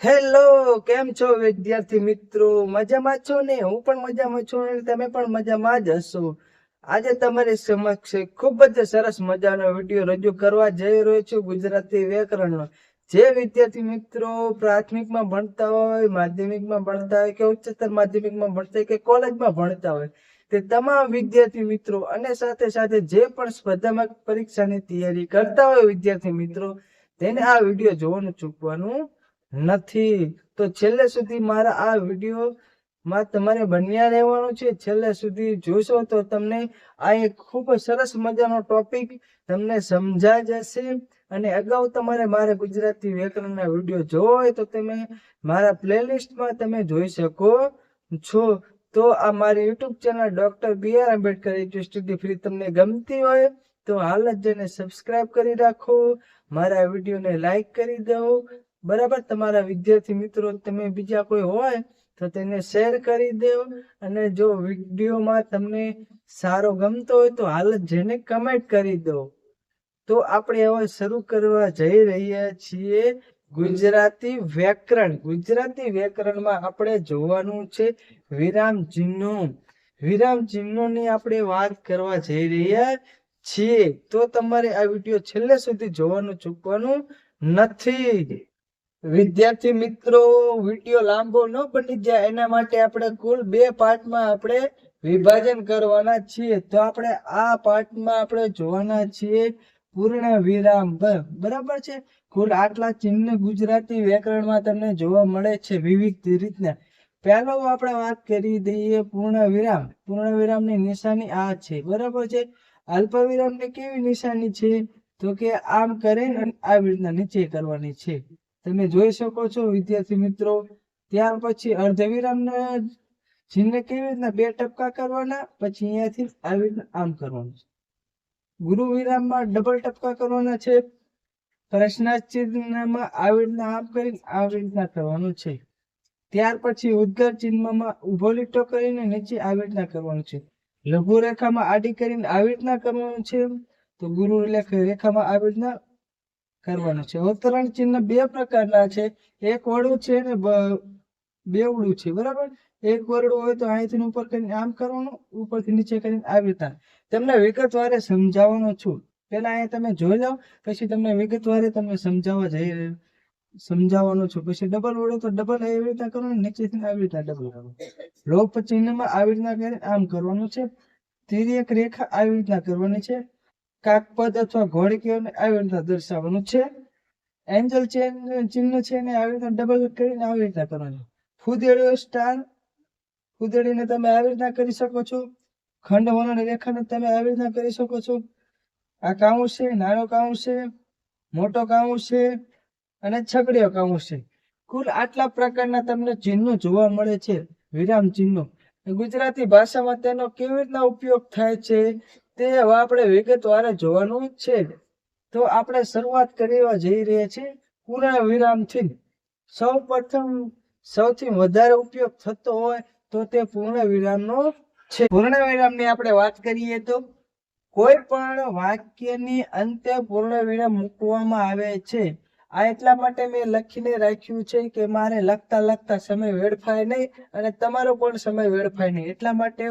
Hello, કેમ છો વિદ્યાર્થી મિત્રો? મજામાં છો ને? હું પણ મજામાં છું અને તમે પણ મજામાં જ હશો. આજે તમારી સમક્ષ ખૂબ જ સરસ મજાનો વીડિયો રજૂ કરવા જઈ રહ્યો છું ગુજરાતી વ્યાકરણનો. જે વિદ્યાર્થી મિત્રો પ્રાથમિકમાં ભણતા હોય, માધ્યમિકમાં ભણતા હોય કે ઉચ્ચતર માધ્યમિકમાં ભણતા હોય કે કોલેજમાં ભણતા હોય, તે તમામ વિદ્યાર્થી મિત્રો અને સાથે સાથે જે પણ સ્પર્ધાત્મક પરીક્ષાની તૈયારી કરતા હોય વિદ્યાર્થી મિત્રો, તેને આ વીડિયો જોવાનું ચૂકવાનું નથી. તો છેલ્લે સુધી મારા આ વીડિયો માં તમારે બન્યા રહેવાનું છે. છેલ્લે સુધી જોશો તો તમને આ એક ખૂબ સરસ મજાનો ટોપિક તમને સમજાઈ જશે. અને અગાઉ તમારે મારે ગુજરાતી વ્યાકરણના વીડિયો જોવો હોય તો તમે મારા પ્લેલિસ્ટમાં તમે જોઈ શકો છો. તો આ મારી YouTube channel doctor B R Ambedkar study free તમને ગમતી હોય તો હાલ જ જઈને સબસ્ક્રાઇબ કરી રાખો. મારા વિડીયોને લાઈક કરી દો. બરાબર? તમારા વિદ્યાર્થી મિત્રો, તમે બીજા કોઈ હોય તો તેને શેર કરી દેવ અને જો વિડીયોમાં તમને સારો ગમતો હોય તો હાલ જેને કમેન્ટ કરી દો. તો આપણે હવે શરૂ કરવા જઈ રહ્યા છીએ ગુજરાતી વ્યાકરણ. ગુજરાતી વ્યાકરણમાં આપણે જોવાનું છે વિરામ ચિહ્નો. વિરામ ચિહ્નોની આપણે વાત કરવા જઈ રહ્યા છીએ. તો તમારે આ વીડિયો છેલ્લે સુધી જોવાનું ચૂકવાનું નથી. વિદ્યાર્થી મિત્રો, વીડિયો લાંબો ન બની જાય. એના માટે આપણે કુલ બે પાર્ટમાં આપણે વિભાજન કરવાના છીએ. તો આપણે આ પાર્ટમાં આપણે જોવાના છીએ પૂર્ણ વિરામ. બરાબર છે? કુલ આટલા ચિહ્ન ગુજરાતી વ્યાકરણમાં તમને જોવા મળે છે વિવિધ રીતના. પહેલો આપણે વાત કરી દઈએ પૂર્ણ વિરામ. પૂર્ણ વિરામની નિશાની આ છે. બરાબર છે? અલ્પ વિરામની કેવી નિશાની છે? તો કે આમ કરીને આવી રીતના નીચે કરવાની છે. તમે જોઈ શકો છો, વિદ્યાર્થી મિત્રો. ત્યાર પછી અર્ધવિરામના ચિહ્ન કેવી રીતના બે ટપકા કરવાના, પછી અહીંયાથી આવી રીતના આમ કરવાનું છે. ગુરુ વિરામમાં ડબલ ટપકા કરવાના છે. પ્રશ્નાર્થ ચિહ્નમાં આવી રીતના આમ કરીને આવી રીતના કરવાનું છે. ત્યાર પછી ઉદ્ગાર ચિહ્નમાં ઊભો લીટો કરીને નીચે આવી રીતના કરવાનું છે. લઘુ રેખામાં આડી કરીને આવી રીતના કરવાનું છે. તો ગુરુ રેખામાં આવી રીતના કરવાનું છે. અવતરણ ચિહ્ન બે પ્રકારના છે. એક વડું છે ને બેવડું છે. બરાબર? એક વરડું હોય તો અહીંથી ઉપર કરીને આમ કરવાનું, ઉપરથી નીચે કરીને આવી રીતના તમને વિગતવારે સમજાવવાનો છું. પેલા અહીંયા તમે જોઈ લો, પછી તમને વિગતવારે તમને સમજાવવા જઈ સમજાવવાનો છું. પછી ડબલ વડો તો ડબલ એવી રીતના કરવાનું નીચેથી આવી રીતના ડબલ કરવાનું. લોપ ચિહ્નમાં આવી રીતના કરીને આમ કરવાનું છે. તિર્યક રેખા આવી રીતના કરવાની છે. કાકપદ અથવા ઘોડકીઓને આવી રીતના દર્શાવવાનું છે. એન્જલ ચેન ચિહ્ન છે ને આવી રીતના ડબલ કરીને આવી રીતના કરવાનું. ફુદેડીઓ સ્ટાર ફુદેડીને તમે આવી રીતના કરી શકો છો. ખંડ વર્ણ રેખાને તમે આવી રીતના કરી શકો છો. આ કાઉ છે, નાનો કાઉ છે, મોટો કાઉ છે અને છગડીયો કાઉ છે. કુલ આટલા પ્રકારના તમને ચિહ્નો જોવા મળે છે. વિરામ ચિહ્નો. ગુજરાતી ભાષામાં તેનો કેવી રીતના ઉપયોગ થાય છે? તે હવે આપણે વિગતવારે જોવાનું છે તો આપણે શરૂઆત કરવા જઈ રહ્યા છીએ પૂર્ણ વિરામથી સૌ પ્રથમ સૌથી વધારે ઉપયોગ થતો હોય તો તે પૂર્ણ વિરામનો છે. પૂર્ણ વિરામની આપણે વાત કરીએ તો કોઈ પણ વાક્યની અંતે પૂર્ણ વિરામ મૂકવામાં આવે છે. આ એટલા માટે મેં લખીને રાખ્યું છે કે મારે લખતા લખતા સમય વેડફાય નહીં અને તમારો પણ સમય વેડફાય નહીં. એટલા માટે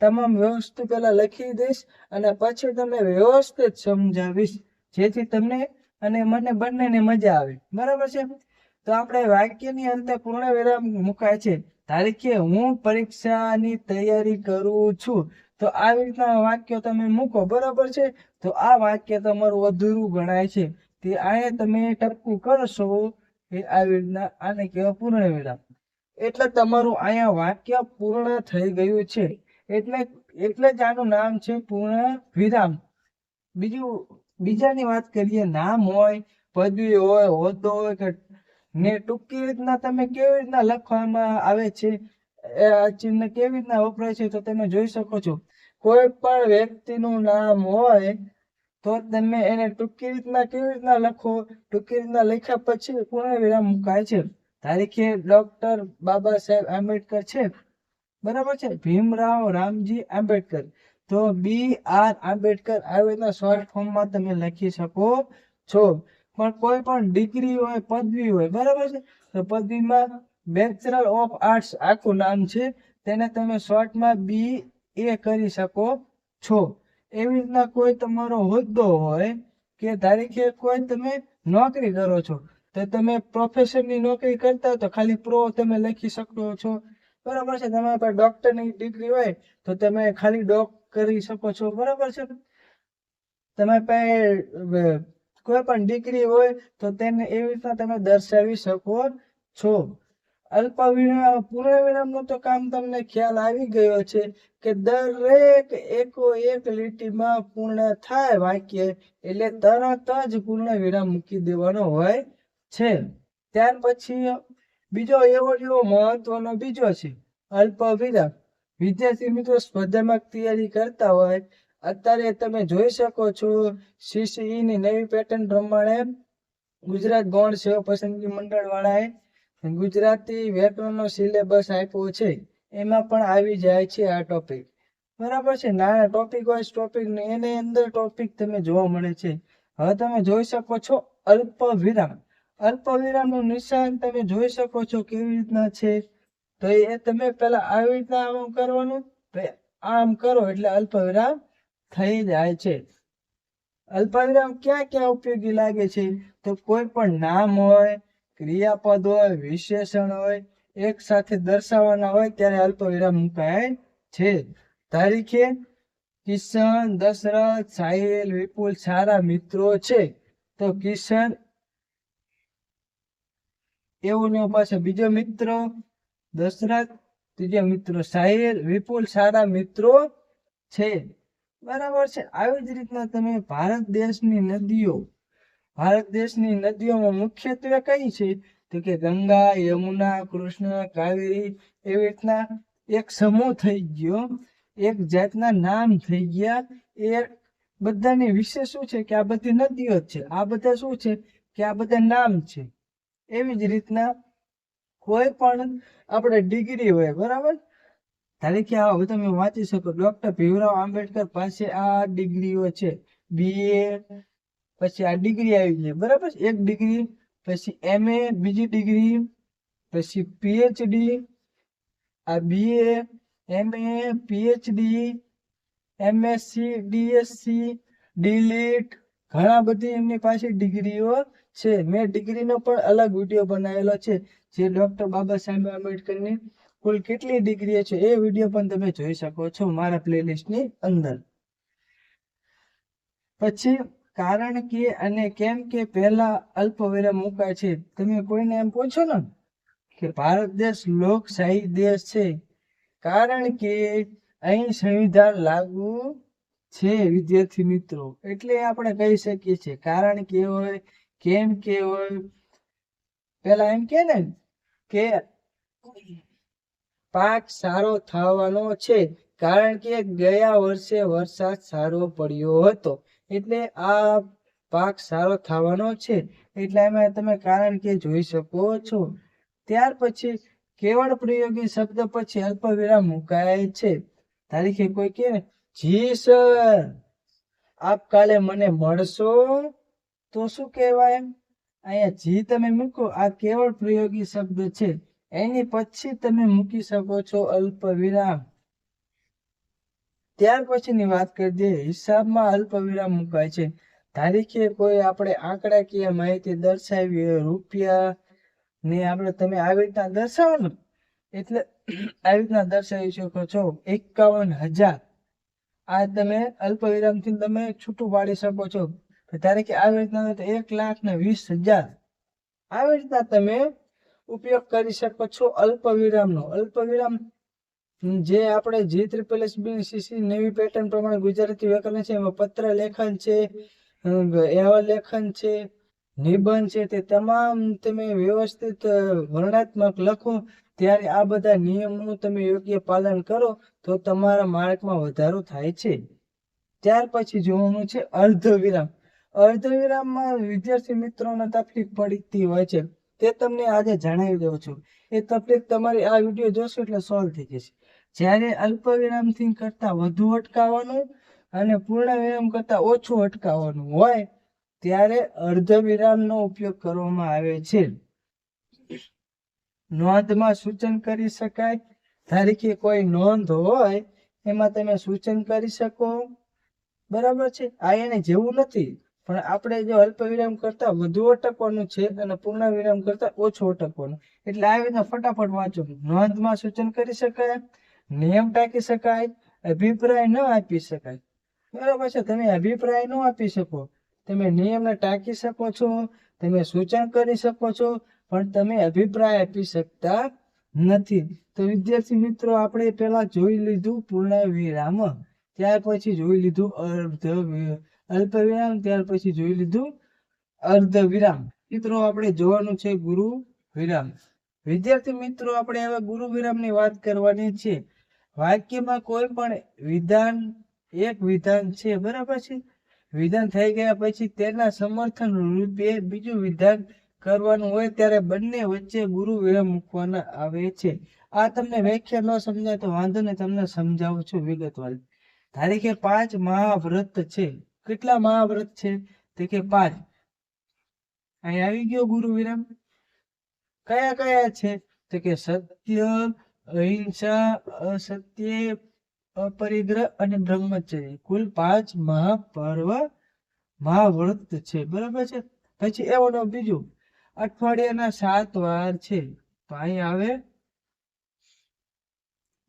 તમામ વ્યવસ્થિત પહેલાં લખી દઈશ અને પછી તમને વ્યવસ્થિત સમજાવીશ, જેથી તમને અને મને બંનેને મજા આવે. બરાબર છે? તો આપણે વાક્યની અંતે પૂર્ણ વિરામ મુકાય છે. તારીખે હું પરીક્ષાની તૈયારી કરું છું. તો આવી રીતના વાક્ય તમે મૂકો, બરાબર છે? તો આ વાક્ય તમારું અધૂરું ગણાય છે. તે આને તમે ટપકું કરશો એ આવી રીતના આને કહેવાય પૂર્ણ વિરામ. એટલે તમારું અહીંયા વાક્ય પૂર્ણ થઈ ગયું છે. એટલે એટલે જ આનું નામ છે પૂર્ણ વિરામ. બીજું, બીજાની વાત કરીએ, નામ હોય, પદવી હોય, હોદ્દો હોય કે ને ટૂંકી રીતના તમે કેવી રીતના લખવામાં આવે છે આ ચિહ્ન કેવી રીતના વપરાય છે તો તમે જોઈ શકો છો. કોઈ પણ વ્યક્તિનું નામ હોય તો તમે એને ટૂંકી રીતના કેવી રીતના લખો, ટૂંકી રીતના લખ્યા પછી પૂર્ણ વિરામ મુકાય છે. તારીખે ડોક્ટર બાબા સાહેબ આંબેડકર છે. બરાબર છે? ભીમરાવ રામજી આંબેડકર. તો બી આર આંબેડકર આવી રીતના શોર્ટ ફોર્મમાં તમે લખી શકો છો. પણ કોઈ પણ ડિગ્રી હોય, પદવી હોય, બરાબર છે? તો પદવીમાં બેચરલ ઓફ આર્ટ્સ આખું નામ છે. તેને તમે શોર્ટમાં બી એ કરી શકો છો. એવી રીતના કોઈ તમારો હોદ્દો હોય કે તારીખે કોઈ તમે નોકરી કરો છો, તો તમે પ્રોફેસરની નોકરી કરતા તો ખાલી પ્રો તમે લખી શકો છો. બરાબર છે. તમારી પાસે ડોક્ટરની ડિગ્રી હોય તો તમે ખાલી ડોક કરી શકો છો. બરાબર છે તમારી પાસે કોઈ પણ ડિગ્રી હોય તો તેને એવી રીતના તમે દર્શાવી શકો છો. અલ્પ વિરામ પૂર્ણ વિરામનું તો કામ તમને ખ્યાલ આવી ગયો છે કે દરેક એકો એક લીટીમાં પૂર્ણ થાય વાક્ય એટલે તરત જ પૂર્ણ વિરામ મૂકી દેવાનો હોય છે. ત્યાર પછી બીજો એવો એવો મહત્વનો બીજો છે, અલ્પ વિરામ. વિદ્યાર્થી મિત્રો, સ્પર્ધાત્મક તૈયારી કરતા હોય, અત્યારે તમે જોઈ શકો છો સીસીઈની નવી પેટર્ન પ્રમાણે ગુજરાત ગૌણ સેવા પસંદગી મંડળ વાળાએ ગુજરાતી વ્યાકરણનો સિલેબસ આપ્યો છે. એમાં પણ આવી જાય છે આ ટોપિક બરાબર છે, નાના ટોપિક વાઇઝ ટોપિક ને એની અંદર ટોપિક તમે જોવા મળે છે. હવે તમે જોઈ શકો છો, અલ્પ વિરામ. અલ્પનું નિશાન તમે જોઈ શકો છો કેવી રીતના છે. તો એ તમે પેલા આવી રીતના આમ કરવાનું આમ કરો એટલે અલ્પવિરામ થઈ જાય છે. અલ્પવિરામ ક્યાં ક્યાં ઉપયોગી લાગે છે? તો કોઈ પણ નામ હોય, ક્રિયાપદ હોય, વિશેષણ હોય, એક સાથે દર્શાવવાના હોય ત્યારે અલ્પવિરામ મુકાય છે. તારીખે કિશન, દશરથ, સાહિલ, વિપુલ સારા મિત્રો છે. તો કિશન એવું પાસે બીજો મિત્ર, દશરથ. ત્રીજો મિત્ર સાહિલ વિપુલ સારા મિત્રો છે. બરાબર છે. આવી જ રીતના તમે ભારત દેશની નદીઓ, ભારત દેશની નદીઓમાં મુખ્યત્વે કઈ છે? તો કે ગંગા, યમુના, કૃષ્ણ, કાવેરી એવી રીતના એક સમૂહ થઈ ગયો. એક જાતના નામ થઈ ગયા. એ બધાની વિશે શું છે? કે આ બધી નદીઓ છે. આ બધા શું છે? કે આ બધા નામ છે. એવી જ રીતના કોઈ પણ આપણે ડિગ્રી હોય, બરાબર? ધારે આવો, હવે તમે વાંચી શકો. ડોક્ટર ભીમરાવ આંબેડકર પાસે આ ડિગ્રીઓ છે. બીએ પછી આ ડિગ્રી આવી છે બરાબર? એક ડિગ્રી પછી એમએ બીજી ડિગ્રી પછી પીએચડી આ BA MA PhD MSc DSc DLitt ઘણા બધી એમની પાસે ડિગ્રીઓ છે. મેં ડિગ્રીનો પણ અલગ વીડિયો બનાવેલો છે, જે ડોક્ટર બાબા સાહેબ આંબેડકરની કુલ કેટલી ડિગ્રીઓ છે એ વીડિયો પણ તમે જોઈ શકો છો મારા પ્લેલિસ્ટની અંદર. પછી કારણ કે અને કેમ કે પહેલા અલ્પવિરામ મુકાય છે, તમે કોઈને એમ પૂછો ને કે ભારત દેશ લોકશાહી દેશ છે, કારણ કે અહીં સંવિધાન લાગુ છે, વિદ્યાર્થી મિત્રો? એટલે આપણે કહી શકીએ છીએ, કારણ કે હોય, કેમ કે હોય, પેલા એમ કે ને કે પાક સારો થવાનો છે, કારણ કે ગયા વર્ષે વરસાદ સારો પડ્યો હતો. એટલે આ પાક સારો થવાનો છે. એટલે એમાં તમે કારણ કે જોઈ શકો છો. ત્યાર પછી કેવળ પ્રયોગી શબ્દ પછી અલ્પ વિરામ મુકાય છે. તારીખે કોઈ કે જી સર આપ કાલે મને મળશો? તો શું કહેવાય અહીંયા જી તમે મૂકો. આ કેવળ પ્રયોગી શબ્દ છે. એની પછી તમે મૂકી શકો છો અલ્પ વિરામ. ત્યાર પછીની વાત કરી દઈએ. હિસાબમાં અલ્પ વિરામ મુકાય છે. તારીખે કોઈ આપણે આંકડાકીય માહિતી દર્શાવી હોય, રૂપિયા ને આપણે તમે આવી રીતના દર્શાવો એટલે આવી રીતના દર્શાવી શકો છો. એકાવન હજાર. આ તમે અલ્પ વિરામથી તમે છૂટું પાડી શકો છો. ત્યારે કે આવી રીતના એક લાખ ને વીસ હજાર. આવી રીતના તમે ઉપયોગ કરી શકો છો અલ્પ વિરામનો અલ્પ વિરામ જે આપણે G triple S B CC નવી પેટર્ન પ્રમાણે ગુજરાતી વ્યાકરણ છે, એમાં પત્ર લેખન છે અહેવાલ લેખન છે, નિબંધ છે, તે તમામ તમે વ્યવસ્થિત વર્ણાત્મક લખો. ત્યારે આ બધા નિયમોનું તમે યોગ્ય પાલન કરો તો તમારા માર્કમાં વધારો થાય છે. ત્યાર પછી જોવાનું છે અર્ધ વિરામ અર્ધ વિરામમાં વિદ્યાર્થી મિત્રોને તકલીફ પડતી હોય છે. તે તમને આજે જણાવી દઉં છું. એ તકલીફ તમારી આ વીડિયો જોશો એટલે સોલ્વ થઈ જશે. જ્યારે અલ્પ વિરામથી કરતાં વધુ અટકાવવાનું અને પૂર્ણ વિરામ કરતાં ઓછું અટકાવવાનું હોય, ત્યારે અર્ધ વિરામનો ઉપયોગ કરવામાં આવે છે. નોંધમાં સૂચન કરી શકાય? ધારી કોઈ નોંધ હોય, એમાં તમે સૂચન કરી શકો. બરાબર છે? આ એને જેવું નથી. પણ આપણે જો અલ્પ વિરામ કરતા વધુ અટકવાનું છે અને પૂર્ણ વિરામ કરતા ઓછું અટકવાનું. એટલે આવી રીતના ફટાફટ વાંચો. નોંધમાં સૂચન કરી શકાય નિયમ ટાંકી શકાય, અભિપ્રાય ન આપી શકાય. બરાબર છે? તમે અભિપ્રાય ન આપી શકો. તમે નિયમને ટાંકી શકો છો, તમે સૂચન કરી શકો છો પણ તમે અભિપ્રાય આપી શકતા નથી. તો વિદ્યાર્થી મિત્રો, આપણે પહેલા જોઈ લીધું પૂર્ણ વિરામ ત્યાર પછી જોઈ લીધું અર્ધ અલ્પ વિરામ ત્યાર પછી જોઈ લીધું અર્ધ વિરામ મિત્રો, આપણે જોવાનું છે ગુરુ વિરામ વિદ્યાર્થી મિત્રો, આપણે હવે ગુરુ વિરામની વાત કરવાની છે. વાક્યમાં કોઈ પણ વિધાન, એક વિધાન છે, બરાબર છે? વિધાન થઈ ગયા પછી તેના સમર્થન રૂપે બીજું વિધાન કરવાનું હોય ત્યારે બંને વચ્ચે ગુરુ વિરામ મૂકવાના આવે છે. આ તમને વ્યાખ્યા ન સમજાય તો વાંધો ને તમને સમજાવું છું વિગતવાર. કે પાંચ મહાવ્રત છે. કેટલા મહાવ્રત છે? તે કે પાંચ. અહીં આવી ગયો ગુરુ વિરામ. કયા કયા છે? તો કે સત્ય, અહિંસા, અસત્ય, અપરિગ્રહ અને બ્રહ્મચર્ય. કુલ પાંચ મહાપર્વ, મહાવ્રત છે. બરાબર છે? પછી એવાનું બીજું. અઠવાડિયાના સાત વાર છે. તો અહીં આવે.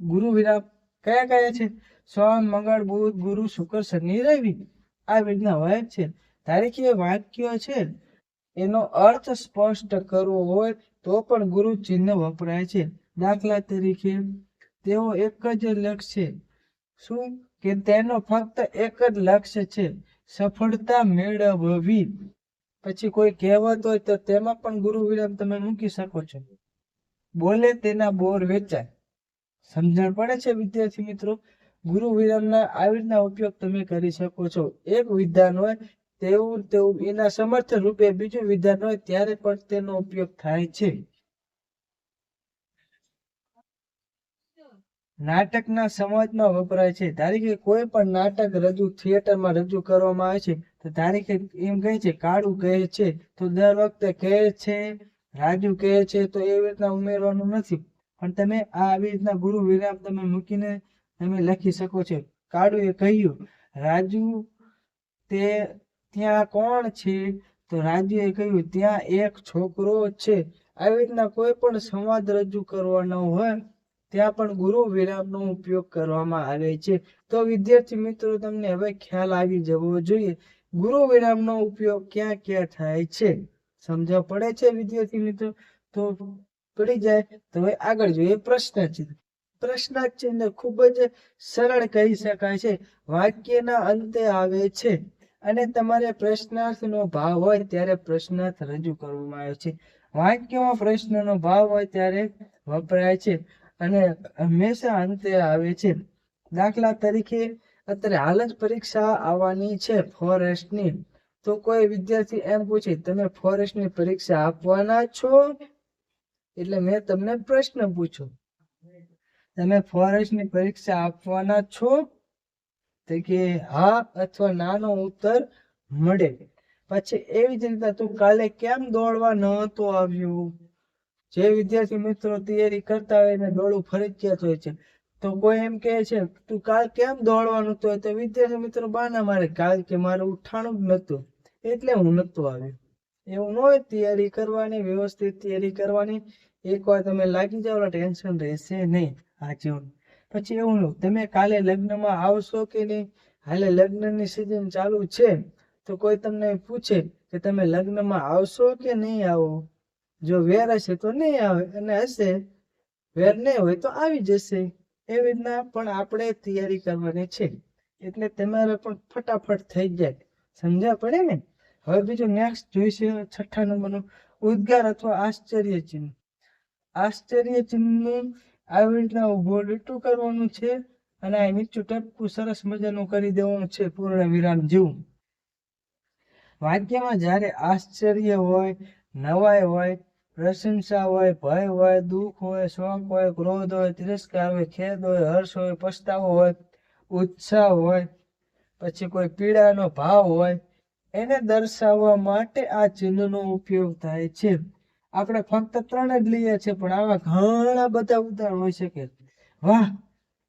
ગુરુ વિરામ. કયા કયા છે? સોમ, મંગળ, બુધ, ગુરુ, શુક્ર, શનિ, રવિ. આ રીતના હોય છે. તારીખીય વાક્ય છે. એનો અર્થ સ્પષ્ટ કરવો હોય તો પણ ગુરુ ચિહ્ન વપરાય છે. દાખલા તરીકે, તેઓ એક જ લક્ષ્ય શું? કે તેનો ફક્ત એક જ લક્ષ્ય છે. સફળતા મેળવવી. પછી કોઈ કહેવત હોય તો તેમાં પણ ગુરુ વિરામ તમે મૂકી શકો છો. બોલે તેના બોર વેચાય. સમજણ પડે છે વિદ્યાર્થી મિત્રો? ગુરુ વિરામના આવી રીતના ઉપયોગ તમે કરી શકો છો. એક વિધાન હોય તેવું તેવું એના સમર્થન રૂપે બીજું વિધાન હોય ત્યારે પણ તેનો ઉપયોગ થાય છે. નાટકના સમાજમાં વપરાય છે. તારીખે કોઈ પણ નાટક રજૂ થિયેટરમાં રજૂ કરવામાં આવે છે, તો તારીખે એમ કહે છે, કાળું કહે છે. તો દર વખતે કહે છે, રાજુ કહે છે. તો એવી રીતના ઉમેરવાનું નથી. પણ તમે આ આવી રીતના ગુરુ વિરામ તમે મૂકીને તમે લખી શકો છો. કાળુએ કહ્યું, રાજુ, તે ત્યાં કોણ છે? તો રાજુએ કહ્યું, ત્યાં એક છોકરો છે. આવી રીતના કોઈ પણ સંવાદ રજૂ કરવાનો હોય ત્યાં પણ ગુરુ વિરામનો ઉપયોગ કરવામાં આવે છે. તો વિદ્યાર્થી મિત્રો, તમને હવે ખ્યાલ આવી જવો જોઈએ, ગુરુ વિરામનો ઉપયોગ ક્યાં ક્યાં થાય છે? સમજવા પડે છે વિદ્યાર્થી મિત્રો? તો પડી જાય, તો હવે આગળ જોઈએ પ્રશ્નચિહ્ન. પ્રશ્નાચિહ્ન ખૂબ જ સરળ કહી શકાય છે. વાક્યના અંતે આવે છે, અને તમારે પ્રશ્નાર્થનો ભાવ હોય ત્યારે પ્રશ્નાર્થ રજૂ કરવામાં આવે છે. વાક્યમાં પ્રશ્નનો ભાવ હોય ત્યારે વપરાય છે. અને હંમેશા અંતે આવે છે. દાખલા તરીકે, અત્યારે હાલ જ પરીક્ષા આવવાની છે ફોરેસ્ટની. તો કોઈ વિદ્યાર્થી એમ પૂછે, તમે ફોરેસ્ટની પરીક્ષા આપવાના છો? એટલે મેં તમને પ્રશ્ન પૂછ્યો. તમે ફોરેસ્ટની પરીક્ષા આપવાના છો? તો કે, હા અથવા નાનો ઉત્તર મળે. પછી એવી જ રીતે, તું કાલે કેમ દોડવા નહોતો હતો આવ્યું? જે વિદ્યાર્થી મિત્રો તૈયારી કરતા હોય એને દોડવું ફરજિયાત હોય છે. તો કોઈ એમ કહે છે, તું કાલ કેમ દોડવાનું? તો તો વિદ્યાર્થી મિત્રો બાના મારે, કાલ કે મારે ઉઠાણું જ નહોતું એટલે હું નહોતું આવ્યો. એવું ન હોય, તૈયારી કરવાની, વ્યવસ્થિત તૈયારી કરવાની. એકવાર તમે લાગી જાઓ ટેન્શન રહેશે નહીં આ જીવન. પછી એવું ન તમે કાલે લગ્નમાં આવશો કે નહીં? હાલે, લગ્નની સિઝન ચાલુ છે. તો કોઈ તમને પૂછે કે, તમે લગ્નમાં આવશો કે નહીં આવો? જો વેર હશે તો નહીં આવે અને હશે, વેર નહીં હોય તો આવી જશે. એવી રીતના પણ આપણે તૈયારી કરવાની છે. એટલે તમારે પણ ફટાફટ થઈ જાય. સમજ્યા પડે ને? હવે બીજું નેક્સ્ટ જોઈશે છઠ્ઠા નંબરનું ઉદ્ગાર અથવા આશ્ચર્ય ચિહ્ન. આશ્ચર્ય ચિહ્નનું આવી રીતના ઊભો લીટું કરવાનું છે અને આ નીચું ટપકું સરસ મજાનું કરી દેવાનું છે પૂર્ણ વિરામ જેવું. વાક્યમાં જ્યારે આશ્ચર્ય હોય, નવાઈ હોય પ્રશંસા હોય, ભય હોય, દુઃખ હોય, શોક હોય, ક્રોધ હોય, તિરસ્કાર હોય, ખેદ હોય, હર્ષ હોય, પસ્તાવો હોય, ઉત્સાહ હોય, પછી કોઈ પીડાનો ભાવ હોય, એને દર્શાવવા માટે આ ચિહ્નનો ઉપયોગ થાય છે. આપણે ફક્ત ત્રણ જ લઈએ છીએ, પણ આવા ઘણા બધા ઉદાહરણ હોઈ શકે. વાહ,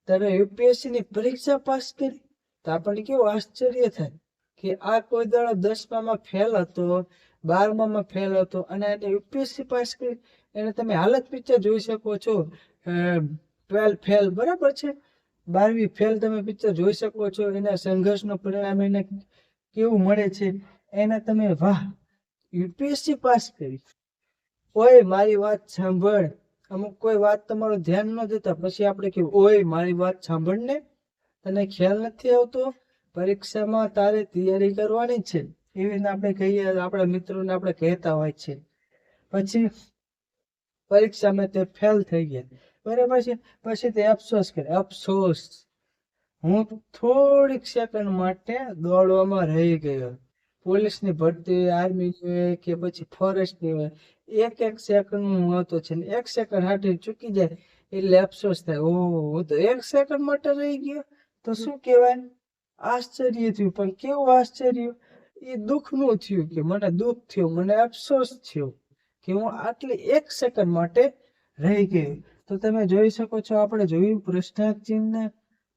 તમે યુપીએસસી ની પરીક્ષા પાસ કરી? તો આપણને કેવું આશ્ચર્ય થાય કે આ કોઈ દાડો દસમામાં ફેલ હતો બારમામાં ફેલ હતો. અને એને યુપીએસસી પાસ કરી. એને તમે હાલત પિક્ચર જોઈ શકો છો. ટ્વેલ્થ ફેલ બરાબર છે? બારમી ફેલ તમે પિક્ચર જોઈ શકો છો. એના સંઘર્ષનું પરિણામ એને કેવું મળે છે? એને તમે વાહ યુપીએસસી પાસ કરી. ઓય, મારી વાત સાંભળ. અમુક કોઈ વાત તમારું ધ્યાન ન દેતા. પછી આપણે કે ઓય, મારી વાત સાંભળને. તને ખ્યાલ નથી આવતો? પરીક્ષામાં તારે તૈયારી કરવાની છે. એવી રીતે આપણે કહીએ આપણા મિત્રોને આપણે કહેતા હોય છે. પછી પરીક્ષામાં તે ફેલ થઈ ગયા. બરાબર છે? પછી તે અફસોસ કરે. અફસોસ. હું થોડીક સેકન્ડ માટે દોડવામાં રહી ગયો. પોલીસની ભરતી, આર્મીની હોય કે પછી ફોરેસ્ટની હોય, એક એક સેકન્ડ મહત્વ હતો છે ને એક સેકન્ડ હાટી ચૂકી જાય એટલે અફસોસ થાય. ઓહો, હું તો એક સેકન્ડ માટે રહી ગયો. તો શું કહેવાય? આશ્ચર્ય થયું પણ કેવું આશ્ચર્ય? એ દુઃખનું થયું કે મને દુઃખ થયું, મને અફસોસ થયો કે હું આટલી એક સેકન્ડ માટે રહી ગયો તો તમે જોઈ શકો છો, આપણે જોયું પ્રશ્નાર્થ ચિહ્ન,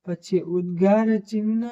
પછી ઉદ્ગાર ચિહ્ન